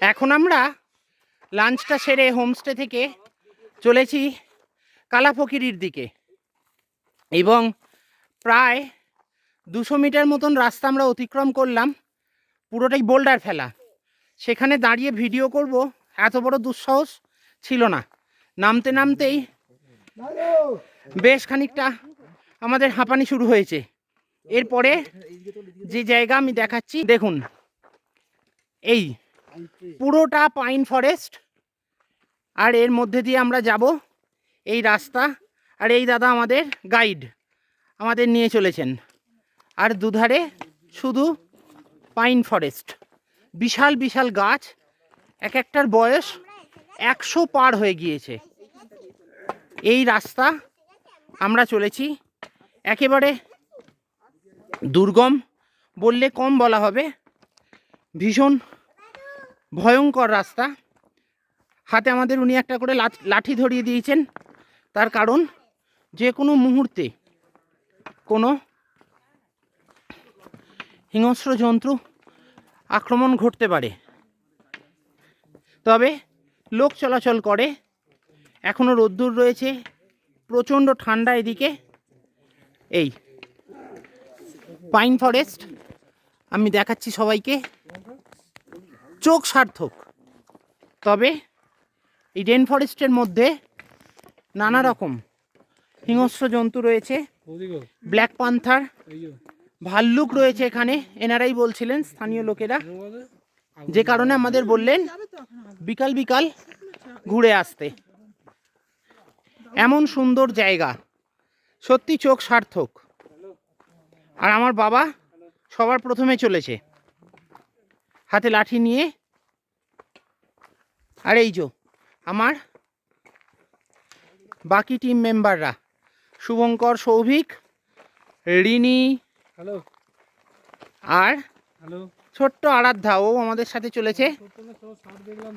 এখন আমরা লাঞ্চটা সেরে হোমস্টে থেকে চলেছি কালাফকিরির দিকে। এবং প্রায় দুশো মিটার মতন রাস্তা আমরা অতিক্রম করলাম, পুরোটাই বোল্ডার ফেলা। সেখানে দাঁড়িয়ে ভিডিও করব, এত বড় দুঃসাহস ছিল না। নামতে নামতেই বেশ খানিকটা আমাদের হাঁপানি শুরু হয়েছে। এরপরে যে জায়গা আমি দেখাচ্ছি, দেখুন, এই পুরোটা পাইন ফরেস্ট। আর এর মধ্যে দিয়ে আমরা যাব এই রাস্তা। আর এই দাদা আমাদের গাইড, আমাদের নিয়ে চলেছেন। আর দুধারে শুধু পাইন ফরেস্ট। বিশাল বিশাল গাছ। এক একটার বয়স একশো পার হয়ে গিয়েছে। এই রাস্তা আমরা চলেছি। একেবারে দুর্গম বললে কম বলা হবে। ভীষণ ভয়ঙ্কর রাস্তা। হাতে আমাদের উনি একটা করে লাঠ- ধরিয়ে দিয়েছেন। তার কারণ যে কোনো মুহূর্তে কোনো হিংস্র জন্তু আক্রমণ ঘটতে পারে। তবে লোক চলাচল করে এখনও রোদ্দুর রয়েছে, প্রচণ্ড ঠান্ডা এদিকে। এই, পাইন ফরেস্ট, আমি দেখাচ্ছি সবাইকে। চোখ সার্থক। তবে এই রেন ফরেস্টের মধ্যে নানা রকম হিংস্র জন্তু রয়েছে, ব্ল্যাক পান্থার, ভাল্লুক রয়েছে এখানে। এনারাই বলছিলেন স্থানীয় লোকেরা, যে কারণে আমাদের বললেন বিকাল বিকাল ঘুরে আসতে। এমন সুন্দর জায়গা, সত্যি চোখ সার্থক। আর আমার বাবা সবার প্রথমে চলেছে। হাতে লাঠি নিয়ে। আর এই যো আমার বাকি টিম মেম্বাররা শুভঙ্কর সৌভিক রিনি হ্যালো আর হ্যালো ছোট্ট আরাধ্যা ও আমাদের সাথে চলেছে।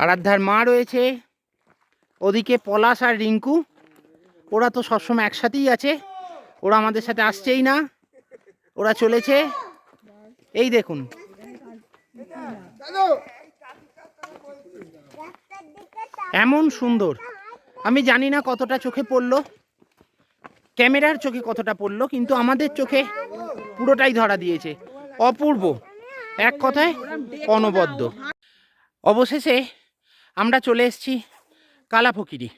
আরাধ্যার মা রয়েছে ওদিকে পলাশ আর রিঙ্কু। ওরা তো সবসময় একসাথেই আছে ওরা আমাদের সাথে আসছেই না ওরা চলেছে। এই দেখুন এমন সুন্দর। আমি জানি না কতটা চোখে পড়ল। ক্যামেরার চোখে কতটা পড়ল, কিন্তু আমাদের চোখে পুরোটাই ধরা দিয়েছে। অপূর্ব। এক কথায় অনবদ্য। অবশেষে আমরা চলে এসেছি কালাফকিরি।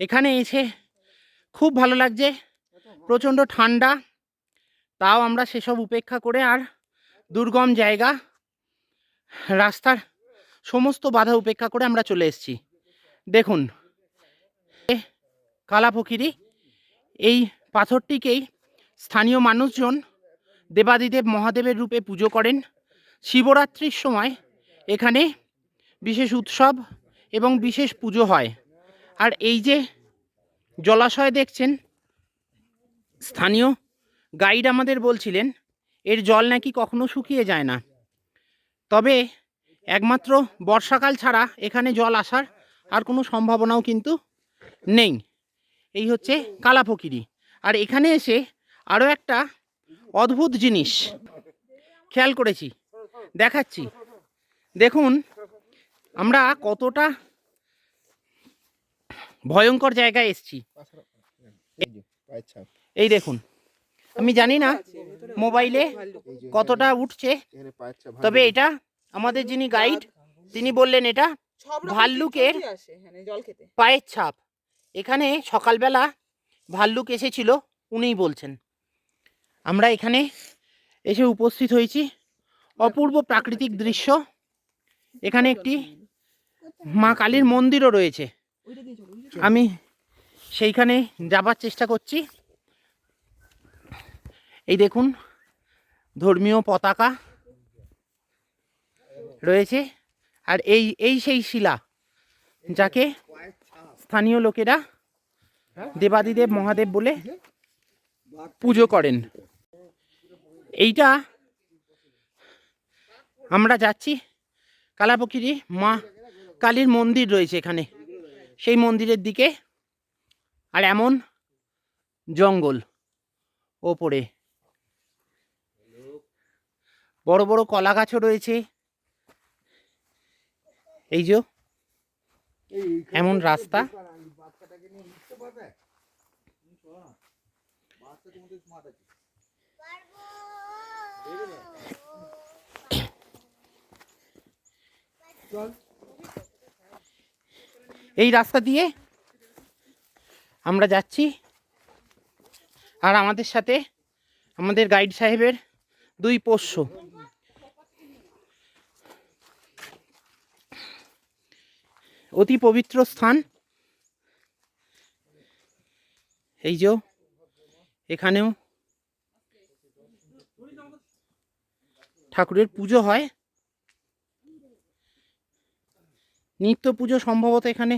এখানে এসে খুব ভালো লাগছে, প্রচণ্ড ঠান্ডা। তাও আমরা সেসব উপেক্ষা করে আর দুর্গম জায়গা রাস্তার সমস্ত বাধা উপেক্ষা করে আমরা চলে এসেছি। দেখুন কালাফকিরি এই পাথরটিকেই স্থানীয় মানুষজন দেবাদিদেব মহাদেবের রূপে পুজো করেন। শিবরাত্রির সময় এখানে বিশেষ উৎসব এবং বিশেষ পুজো হয়। আর এই যে জলাশয় দেখছেন, স্থানীয় গাইড আমাদের বলছিলেন, এর জল নাকি কখনো শুকিয়ে যায় না। তবে একমাত্র বর্ষাকাল ছাড়া এখানে জল আসার আর কোনো সম্ভাবনাও কিন্তু নেই। এই হচ্ছে কালাফকিরি আর এখানে এসে আরও একটা অদ্ভুত জিনিস খেয়াল করেছি দেখাচ্ছি। দেখুন আমরা কতটা ভয়ঙ্কর জায়গায় এসছি। এই দেখুন আমি জানি না মোবাইলে কতটা উঠছে? তবে এটা আমাদের যিনি গাইড তিনি বললেন এটা ভাল্লুকের খেতে। পায়ের ছাপ। এখানে সকালবেলা ভাল্লুক এসেছিল উনিই বলছেন। আমরা এখানে এসে উপস্থিত হয়েছি। অপূর্ব প্রাকৃতিক দৃশ্য। এখানে একটি মা কালীর মন্দিরও রয়েছে। আমি সেইখানে যাবার চেষ্টা করছি। এই দেখুন ধর্মীয় পতাকা রয়েছে। আর এই এই সেই শিলা যাকে স্থানীয় লোকেরা দেবাদিদেব, মহাদেব বলে পুজো করেন। এইটা আমরা যাচ্ছি কালাপকিরি মা কালীর মন্দির রয়েছে এখানে। সেই মন্দিরের দিকে আর এমন জঙ্গল ওপরে। বড় বড় কলা গাছও রয়েছে। এই যে, এমন রাস্তা। এই রাস্তা দিয়ে আমরা যাচ্ছি। আর আমাদের সাথে আমাদের গাইড সাহেবের দুই পোষ্য। অতি পবিত্র স্থান। এই যে, এখানেও ঠাকুরের পুজো হয়। নিত্য পুজো সম্ভবত এখানে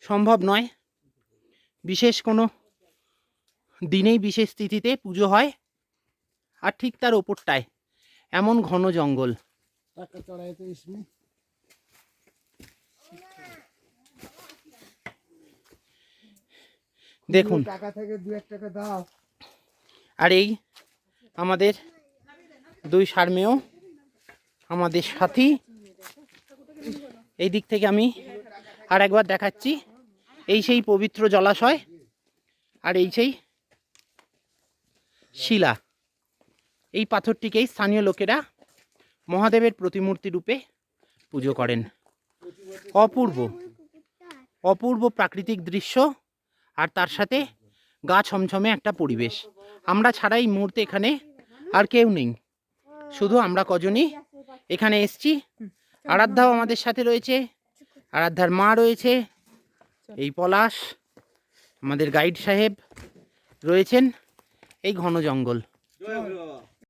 সম্ভব নয়। বিশেষ কোনো দিনেই, বিশেষ তিথিতে পুজো হয়। আর ঠিক তার ওপরটায়, এমন ঘন জঙ্গল। দেখুন। টাকা থেকে দু এক টাকা দাও। আর এই আমাদের দুই সারমেয় আমাদের সাথী। এই দিক থেকে আমি আর একবার দেখাচ্ছি। এই সেই পবিত্র জলাশয় আর এই সেই শিলা। এই পাথরটিকেই স্থানীয় লোকেরা মহাদেবের প্রতিমূর্তি রূপে পুজো করেন। অপূর্ব অপূর্ব প্রাকৃতিক দৃশ্য আর তার সাথে গা ছমছমে একটা পরিবেশ। আমরা ছাড়া এই মুহূর্তে এখানে আর কেউ নেই। শুধু আমরা কজনই এখানে এসছি। আরাধ্যাও আমাদের সাথে রয়েছে। আরাধ্যার মা রয়েছে। এই পলাশ, আমাদের গাইড সাহেব রয়েছেন। এই ঘন জঙ্গল।